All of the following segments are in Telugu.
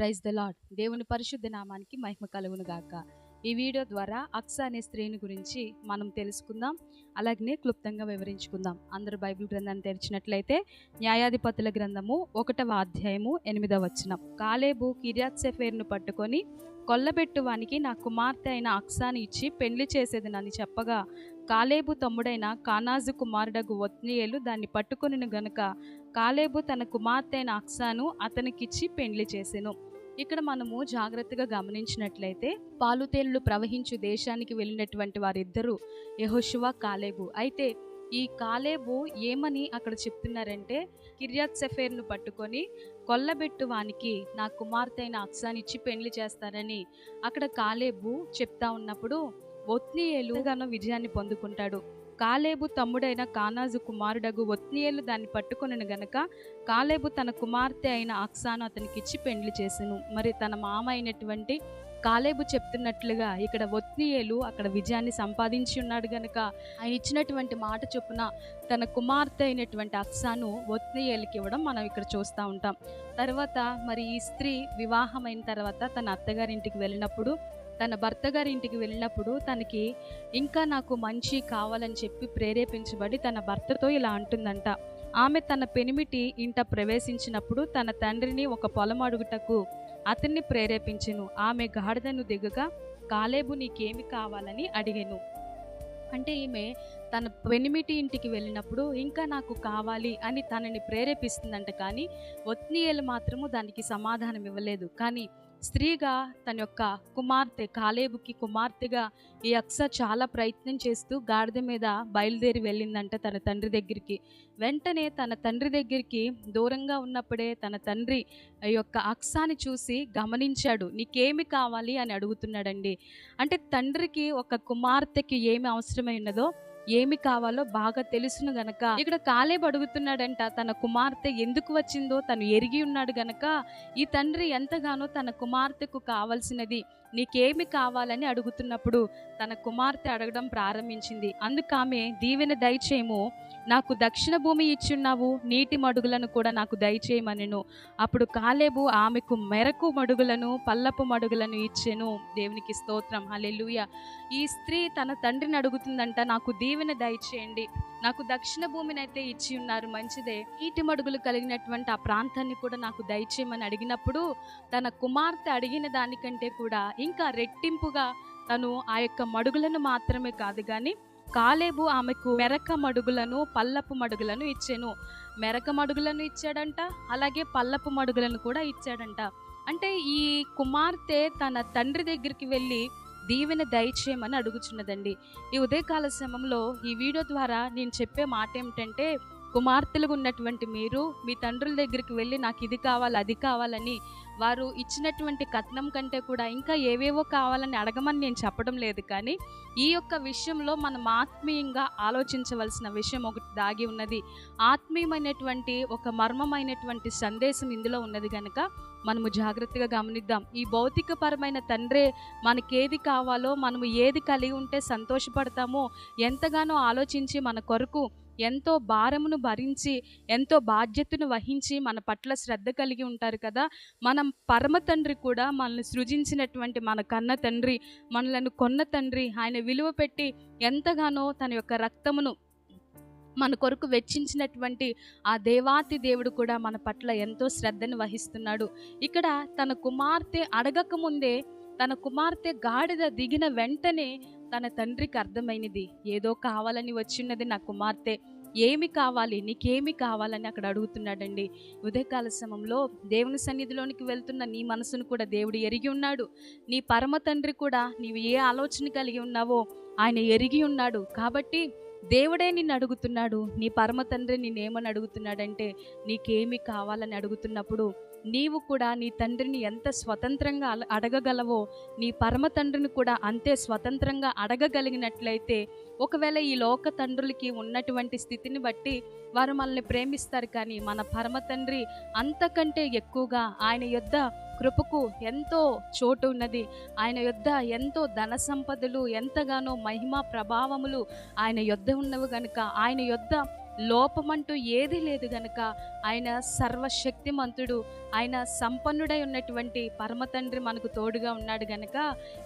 ప్రైజ్ ద లాడ్ దేవుని పరిశుద్ధ నామానికి మహిమ కలుగును గాక. ఈ వీడియో ద్వారా అక్స అనే స్త్రీని గురించి మనం తెలుసుకుందాం. అలాగనే క్లుప్తంగా వివరించుకుందాం. అందరు బైబిల్ గ్రంథాన్ని తెరిచినట్లయితే న్యాయాధిపతుల గ్రంథము ఒకటవ అధ్యాయము ఎనిమిదవ వచనం. కాలేబు కిర్యాత్ సెఫేర్ను పట్టుకొని కొల్లబెట్టువానికి నా కుమార్తె అయిన అక్సాను ఇచ్చి పెళ్ళి చేసేదనని చెప్పగా కాలేబు తమ్ముడైన కానాజు కుమారుడగు ఒత్నియేలు దాన్ని పట్టుకొనిను గనుక కాలేబు తన కుమార్తె అయిన అక్సాను అతనికిచ్చి పెండ్లి చేసెను. ఇక్కడ మనము జాగ్రత్తగా గమనించినట్లయితే పాలుతేళ్ళు ప్రవహించు దేశానికి వెళ్ళినటువంటి వారిద్దరూ యెహోషువ కాలేబు. అయితే ఈ కాలేబు ఏమని అక్కడ చెప్తున్నారంటే కిర్యాత్ సెఫేర్ను పట్టుకొని కొల్లబెట్టు వానికి నా కుమార్తె అయిన అక్సానిచ్చి పెళ్ళి చేస్తారని అక్కడ కాలేబు చెప్తా ఉన్నప్పుడు ఒత్నీయేలుగాను విజయాన్ని పొందుకుంటాడు. కాలేబు తమ్ముడైన కానాజు కుమారుడగు ఒత్నియేలు దాన్ని పట్టుకొనను గనక కాలేబు తన కుమార్తె అయిన అక్సాను అతనికి ఇచ్చి పెండ్లి చేసెను. మరి తన మామ అయినటువంటి కాలేబు చెప్తున్నట్లుగా ఇక్కడ ఒత్నియేలు అక్కడ విజయాన్ని సంపాదించి ఉన్నాడు గనక ఆయన ఇచ్చినటువంటి మాట చొప్పున తన కుమార్తె అయినటువంటి అక్సాను ఒత్నియేలుకి ఇవ్వడం మనం ఇక్కడ చూస్తూ ఉంటాం. తర్వాత మరి ఈ స్త్రీ వివాహమైన తర్వాత తన అత్తగారింటికి వెళ్ళినప్పుడు తన భర్త గారి ఇంటికి వెళ్ళినప్పుడు తనకి ఇంకా నాకు మంచి కావాలని చెప్పి ప్రేరేపించబడి తన భర్తతో ఇలా అంటుందంట. ఆమె తన పెనిమిటి ఇంట ప్రవేశించినప్పుడు తన తండ్రిని ఒక పొలం అడుగుటకు అతన్ని ప్రేరేపించెను. ఆమె గాడిదను దిగగా కాలేబు నీకేమి కావాలని అడిగాను. అంటే ఈమె తన పెనిమిటి ఇంటికి వెళ్ళినప్పుడు ఇంకా నాకు కావాలి అని తనని ప్రేరేపిస్తుందంట కానీ ఒత్నీయలు మాత్రము దానికి సమాధానం ఇవ్వలేదు కానీ స్త్రీగా తన యొక్క కుమార్తె కాలేబుకి కుమార్తెగా ఈ అక్స చాలా ప్రయత్నం చేస్తూ గాడిద మీద బయలుదేరి వెళ్ళిందంట తన తండ్రి దగ్గరికి. వెంటనే తన తండ్రి దగ్గరికి దూరంగా ఉన్నప్పుడే తన తండ్రి ఈ యొక్క అక్సాని చూసి గమనించాడు. నీకేమి కావాలి? అని అడుగుతున్నాడండి. అంటే తండ్రికి ఒక కుమార్తెకి ఏమి అవసరమై ఉన్నదో ఏమి కావాలో బాగా తెలుసును గనక. ఇక్కడ కాలేబ్ అడుగుతున్నాడంట తన కుమార్తె ఎందుకు వచ్చిందో తను ఎరిగి ఉన్నాడు గనక ఈ తండ్రి ఎంతగానో తన కుమార్తెకు కావలసినది. నీకేమి కావాలని అడుగుతున్నప్పుడు తన కుమార్తె అడగడం ప్రారంభించింది. అందుకు ఆమె దీవెన దయచేయము నాకు దక్షిణ భూమి ఇచ్చున్నావు నీటి మడుగులను కూడా నాకు దయచేయమనెను. అప్పుడు కాలేబు ఆమెకు మెరకు మడుగులను పల్లపు మడుగులను ఇచ్చెను. దేవునికి స్తోత్రం. హల్లెలూయా. ఈ స్త్రీ తన తండ్రిని అడుగుతుందంట నాకు దీవెన దయచేయండి. నాకు దక్షిణ భూమిని అయితే ఇచ్చి ఉన్నారు మంచిదే. నీటి మడుగులు కలిగినటువంటి ఆ ప్రాంతాన్ని కూడా నాకు దయచేయమని అడిగినప్పుడు తన కుమార్తె అడిగిన దానికంటే కూడా ఇంకా రెట్టింపుగా తను ఆ యొక్క మడుగులను మాత్రమే కాదు కానీ కాలేబు ఆమెకు మెరక మడుగులను పల్లపు మడుగులను ఇచ్చాను. మెరక మడుగులను ఇచ్చాడంట అలాగే పల్లపు మడుగులను కూడా ఇచ్చాడంట. అంటే ఈ కుమార్తె తన తండ్రి దగ్గరికి వెళ్ళి దీవెన దయచేయమని అడుగుచున్నదండి. ఈ ఉదయకాల సమయంలో ఈ వీడియో ద్వారా నేను చెప్పే మాట ఏమిటంటే కుమార్తెలుగా ఉన్నటువంటి మీరు మీ తండ్రుల దగ్గరికి వెళ్ళి నాకు ఇది కావాలి అది కావాలని వారు ఇచ్చినటువంటి కట్నం కంటే కూడా ఇంకా ఏవేవో కావాలని అడగమని నేను చెప్పడం లేదు. కానీ ఈ యొక్క విషయంలో మనం ఆత్మీయంగా ఆలోచించవలసిన విషయం ఒకటి దాగి ఉన్నది. ఆత్మీయమైనటువంటి ఒక మర్మమైనటువంటి సందేశం ఇందులో ఉన్నది కనుక మనము జాగ్రత్తగా గమనిద్దాం. ఈ భౌతికపరమైన తండ్రే మనకేది కావాలో మనము ఏది కలిగి ఉంటే సంతోషపడతామో ఎంతగానో ఆలోచించి మన కొరకు ఎంతో భారమును భరించి ఎంతో బాధ్యతను వహించి మన పట్ల శ్రద్ధ కలిగి ఉంటారు కదా. మనం పరమ తండ్రి కూడా మనల్ని సృజించినటువంటి మన కన్న తండ్రి మనలను కొన్న తండ్రి ఆయన విలువ పెట్టి ఎంతగానో తన యొక్క రక్తమును మన కొరకు వెచ్చించినటువంటి ఆ దేవాతి దేవుడు కూడా మన పట్ల ఎంతో శ్రద్ధను వహిస్తున్నాడు. ఇక్కడ తన కుమార్తె అడగక ముందే తన కుమార్తె గాడిద దిగిన వెంటనే తన తండ్రికి అర్థమైనది. ఏదో కావాలని వచ్చినది నా కుమార్తె. ఏమి కావాలి? నీకేమి కావాలని అక్కడ అడుగుతున్నాడండి. ఉదయకాల సమయంలో దేవుని సన్నిధిలోనికి వెళ్తున్న నీ మనసును కూడా దేవుడు ఎరిగి ఉన్నాడు. నీ పరమ తండ్రి కూడా నీవు ఏ ఆలోచన కలిగి ఉన్నావో ఆయన ఎరిగి ఉన్నాడు. కాబట్టి దేవుడే నిన్ను అడుగుతున్నాడు. నీ పరమ తండ్రి నిన్నేమని అడుగుతున్నాడంటే నీకేమి కావాలని అడుగుతున్నప్పుడు నీవు కూడా నీ తండ్రిని ఎంత స్వతంత్రంగా అల- అడగగలవో నీ పరమ తండ్రిని కూడా అంతే స్వతంత్రంగా అడగగలిగినట్లయితే ఒకవేళ ఈ లోక తండ్రులకి ఉన్నటువంటి స్థితిని బట్టి వారు మనల్ని ప్రేమిస్తారు కానీ మన పరమ తండ్రి అంతకంటే ఎక్కువగా ఆయన యొద్ద కృపకు ఎంతో చోటు ఉన్నది. ఆయన యొద్ద ఎంతో ధన సంపదలు ఎంతగానో మహిమ ప్రభావములు ఆయన యొద్ద ఉన్నవి కనుక ఆయన యొద్ద లోపమంటూ ఏది లేదు గనక ఆయన సర్వశక్తిమంతుడు ఆయన సంపన్నుడై ఉన్నటువంటి పరమతండ్రి మనకు తోడుగా ఉన్నాడు గనక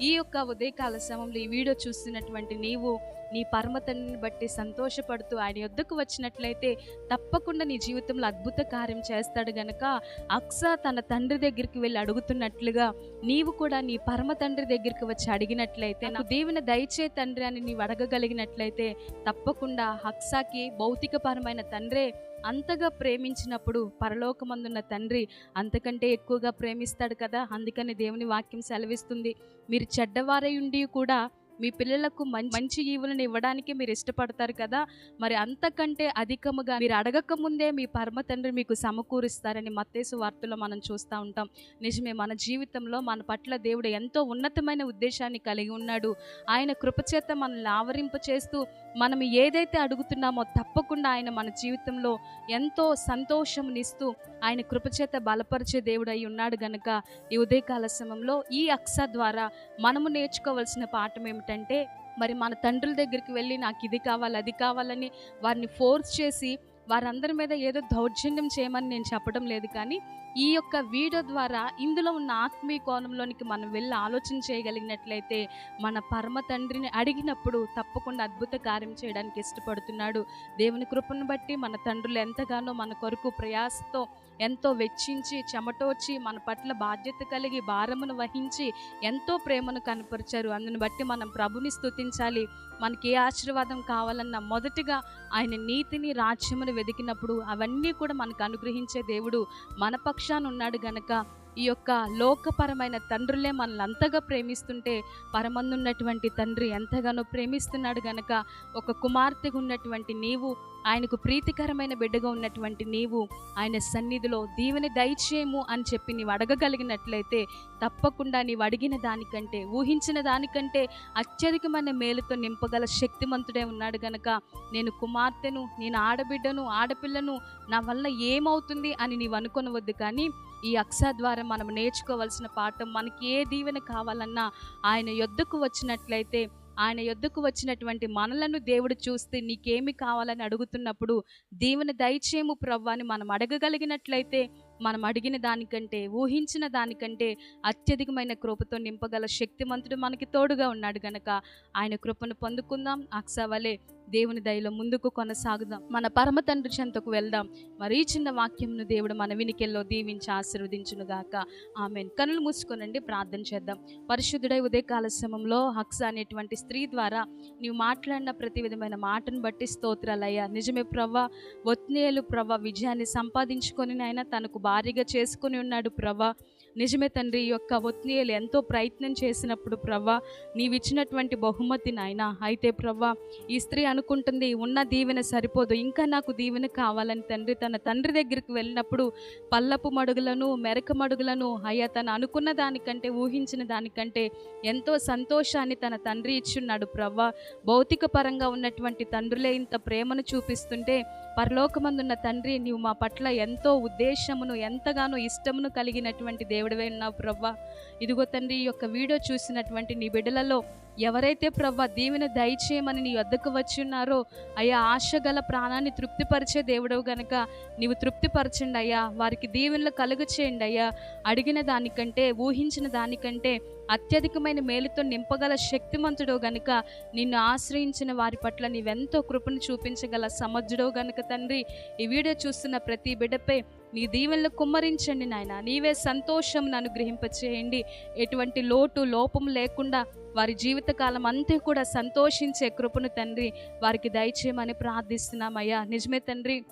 ఈ యొక్క ఉదయకాల సమయంలో ఈ వీడియో చూస్తున్నటువంటి నీవు నీ పరమతండ్రిని బట్టి సంతోషపడుతూ ఆయన యొద్దకు వచ్చినట్లయితే తప్పకుండా నీ జీవితంలో అద్భుత కార్యం చేస్తాడు గనక అక్స తన తండ్రి దగ్గరికి వెళ్ళి అడుగుతున్నట్లుగా నీవు కూడా నీ పరమ తండ్రి దగ్గరికి వచ్చి అడిగినట్లయితే నాకు దేవుని దయచే తండ్రి అని నీవు అడగగలిగినట్లయితే తప్పకుండా హక్సాకి భౌతికపరమైన తండ్రే అంతగా ప్రేమించినప్పుడు పరలోకమందున్న తండ్రి అంతకంటే ఎక్కువగా ప్రేమిస్తాడు కదా. అందుకని దేవుని వాక్యం సెలవిస్తుంది. మీరు చెడ్డవారై ఉండి కూడా మీ పిల్లలకు మంచి ఈవులను ఇవ్వడానికి మీరు ఇష్టపడతారు కదా? మరి అంతకంటే అధికముగా మీరు అడగక ముందే మీ పరమ తండ్రి మీకు సమకూరుస్తారని మత్తేసు వార్తలో మనం చూస్తూ ఉంటాం. నిజమే మన జీవితంలో మన పట్ల దేవుడు ఎంతో ఉన్నతమైన ఉద్దేశాన్ని కలిగి ఉన్నాడు. ఆయన కృపచేత మనల్ని ఆవరింప చేస్తూ మనం ఏదైతే అడుగుతున్నామో తప్పకుండా ఆయన మన జీవితంలో ఎంతో సంతోషమునిస్తూ ఆయన కృపచేత బలపరిచే దేవుడు అయి ఉన్నాడు గనుక ఈ ఉదయకాల సమయంలో ఈ అక్స ద్వారా మనము నేర్చుకోవలసిన పాఠం ఏమిటంటే మరి మన తండ్రుల దగ్గరికి వెళ్ళి నాకు ఇది కావాలి అది కావాలని వారిని ఫోర్స్ చేసి వారందరి మీద ఏదో దౌర్జన్యం చేయమని నేను చెప్పడం లేదు కానీ ఈ యొక్క వీడియో ద్వారా ఇందులో ఉన్న ఆత్మీయ కోణంలోనికి మనం వెళ్ళి ఆలోచన చేయగలిగినట్లయితే మన పరమ తండ్రిని అడిగినప్పుడు తప్పకుండా అద్భుత కార్యం చేయడానికి ఇష్టపడుతున్నాడు. దేవుని కృపను బట్టి మన తండ్రులు ఎంతగానో మన కొరకు ప్రయాసతో ఎంతో వెచ్చించి చెమటోచి మన పట్ల బాధ్యత కలిగి భారమును వహించి ఎంతో ప్రేమను కనపరిచారు. అందుని బట్టి మనం ప్రభుని స్తుతించాలి. మనకి ఏ ఆశీర్వాదం కావాలన్నా మొదటిగా ఆయన నీతిని రాజ్యమును వెతికినప్పుడు అవన్నీ కూడా మనకు అనుగ్రహించే దేవుడు మన పక్ష పక్షాన ఉన్నాడు గనక. ఈ యొక్క లోకపరమైన తండ్రులే మనల్ని అంతగా ప్రేమిస్తుంటే పరమందున్నటువంటి తండ్రి ఎంతగానో ప్రేమిస్తున్నాడు గనక ఒక కుమార్తెగా ఉన్నటువంటి నీవు ఆయనకు ప్రీతికరమైన బిడ్డగా ఉన్నటువంటి నీవు ఆయన సన్నిధిలో దీవెని దయచేయము అని చెప్పి నీవు అడగగలిగినట్లయితే తప్పకుండా నీవు అడిగిన దానికంటే ఊహించిన దానికంటే అత్యధికమైన మేలుతో నింపగల శక్తిమంతుడే ఉన్నాడు గనక నేను కుమార్తెను నేను ఆడబిడ్డను ఆడపిల్లను నా వల్ల ఏమవుతుంది అని నీవు అనుకొనవద్దు కానీ ఈ అక్ష ద్వారా మనం నేర్చుకోవాల్సిన పాఠం మనకి ఏ దీవెన కావాలన్నా ఆయన యొద్దకు వచ్చినట్లయితే ఆయన యొద్దకు వచ్చినటువంటి మనలను దేవుడు చూస్తే నీకేమి కావాలని అడుగుతున్నప్పుడు దీవెన దయచేము ప్రవ్వాని మనం అడగగలిగినట్లయితే మనం అడిగిన దానికంటే ఊహించిన దానికంటే అత్యధికమైన కృపతో నింపగల శక్తిమంతుడు మనకి తోడుగా ఉన్నాడు గనక ఆయన కృపను పొందుకుందాం. అక్సవలే దేవుని దయలో ముందుకు కొనసాగుదాం. మన పరమ తండ్రి చెంతకు వెళ్దాం. మరీ చిన్న వాక్యంను దేవుడు మన వినికెల్లో దీవించి ఆశీర్వదించునుగాక గాక. కనులు మూసుకొనండి ప్రార్థన చేద్దాం. పరిశుద్ధుడై ఉదయకాల సమయంలో హక్స అనేటువంటి స్త్రీ ద్వారా నీవు మాట్లాడిన ప్రతి విధమైన మాటను బట్టి స్తోత్రాలయ్యా. నిజమే ప్రవ్వ ఒత్నేలు ప్రవ్వ విజయాన్ని సంపాదించుకొని ఆయన తనకు భారీగా చేసుకుని ఉన్నాడు ప్రభా. నిజమే తండ్రి యొక్క ఒత్నీయులు ఎంతో ప్రయత్నం చేసినప్పుడు ప్రవ్వ నీవిచ్చినటువంటి బహుమతి నాయన. అయితే ప్రభా ఈ స్త్రీ అనుకుంటుంది ఉన్న దీవెన సరిపోదు ఇంకా నాకు దీవెన కావాలని తండ్రి. తన తండ్రి దగ్గరికి వెళ్ళినప్పుడు పల్లపు మడుగులను మెరక మడుగులను అయ్యా తను అనుకున్న దానికంటే ఊహించిన దానికంటే ఎంతో సంతోషాన్ని తన తండ్రి ఇచ్చున్నాడు ప్రవ్వ భౌతిక పరంగా ఉన్నటువంటి తండ్రులే ఇంత ప్రేమను చూపిస్తుంటే పరలోకమందున్న తండ్రి నీవు మా పట్ల ఎంతో ఉద్దేశమును ఎంతగానో ఇష్టమును కలిగినటువంటి దేవుడివే ఉన్నావు ప్రవ్వ. ఇదిగో తండ్రి ఈ యొక్క వీడియో చూసినటువంటి నీ బిడ్డలలో ఎవరైతే ప్రవ్వ దీవెన దయచేయమని నీ వద్దకు వచ్చి ఉన్నారో అయ్యా ఆశ గల ప్రాణాన్ని తృప్తిపరిచే దేవుడవు గనక నీవు తృప్తిపరచండి అయ్యా. వారికి దీవెనలు కలుగ చేయండి అయ్యా. అడిగిన దానికంటే ఊహించిన దానికంటే అత్యధికమైన మేలుతో నింపగల శక్తిమంతుడో గనుక నిన్ను ఆశ్రయించిన వారి పట్ల నీవెంతో కృపను చూపించగల సమర్థుడో గనుక తండ్రి. ఈ వీడియో చూస్తున్న ప్రతి బిడ్డపై నీ దీవెనలు కుమ్మరించండి నాయన. నీవే సంతోషం అనుగ్రహింపచేయండి. ఎటువంటి లోటు లోపం లేకుండా వారి జీవితకాలం అంతా కూడా సంతోషించే కృపను తండ్రి వారికి దయచేయమని ప్రార్థిస్తున్నామయ్యా. నిజమే తండ్రి.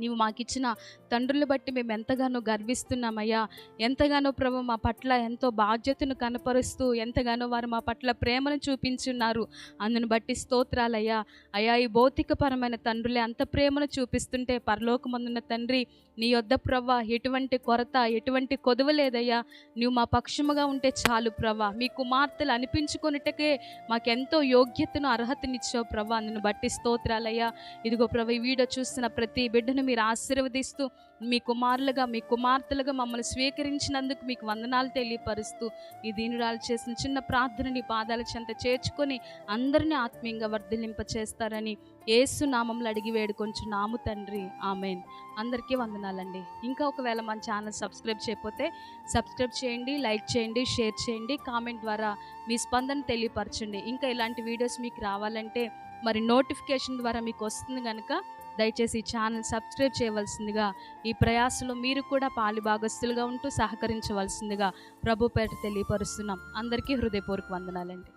నీవు మాకిచ్చిన తండ్రులు బట్టి మేము ఎంతగానో గర్విస్తున్నామయ్యా. ఎంతగానో ప్రభు మా పట్ల ఎంతో బాధ్యతను కనపరుస్తూ ఎంతగానో వారు మా పట్ల ప్రేమను చూపించున్నారు. అందును బట్టి స్తోత్రాలయ్యా. అయ్యా ఈ భౌతికపరమైన తండ్రులే అంత ప్రేమను చూపిస్తుంటే పరలోకమందున్న తండ్రి నీ యొద్ద ప్రవ్వ ఎటువంటి కొరత ఎటువంటి కొదువ లేదయ్యా. నువ్వు మా పక్షముగా ఉంటే చాలు ప్రవ్వ. మీ కుమార్తెలు అనిపించుకున్నట్టుకే మాకెంతో యోగ్యతను అర్హతనిచ్చావు ప్రవ్వ. అందును బట్టి స్తోత్రాలయ్యా. ఇదిగో ప్రభ ఈ వీడియో చూస్తున్న ప్రతి బిడ్డను మీరు ఆశీర్వదిస్తూ మీ కుమారులుగా మీ కుమార్తెలుగా మమ్మల్ని స్వీకరించినందుకు మీకు వందనాలు తెలియపరుస్తూ ఈ దీనురాలు చేసిన చిన్న ప్రార్థన నీ పాదాల చెంత చేర్చుకొని అందరినీ ఆత్మీయంగా వర్ధలింప చేస్తారని ఏసు నామంలో అడిగి వేడుకొంచున్నాము తండ్రి. ఆమెన్. అందరికీ వందనాలండి. ఇంకా ఒకవేళ మన ఛానల్ సబ్స్క్రైబ్ చేయకపోతే సబ్స్క్రైబ్ చేయండి లైక్ చేయండి షేర్ చేయండి కామెంట్ ద్వారా మీ స్పందన తెలియపరచండి. ఇంకా ఇలాంటి వీడియోస్ మీకు రావాలంటే మరి నోటిఫికేషన్ ద్వారా మీకు వస్తుంది కనుక దయచేసి ఛానల్ సబ్స్క్రైబ్ చేయవలసిందిగా ఈ ప్రయాసలో మీరు కూడా పాలిభాగస్తులుగా ఉంటూ సహకరించవలసిందిగా ప్రభు పేట తెలియపరుస్తున్నాం. అందరికీ హృదయపూర్వక వందనాలండి.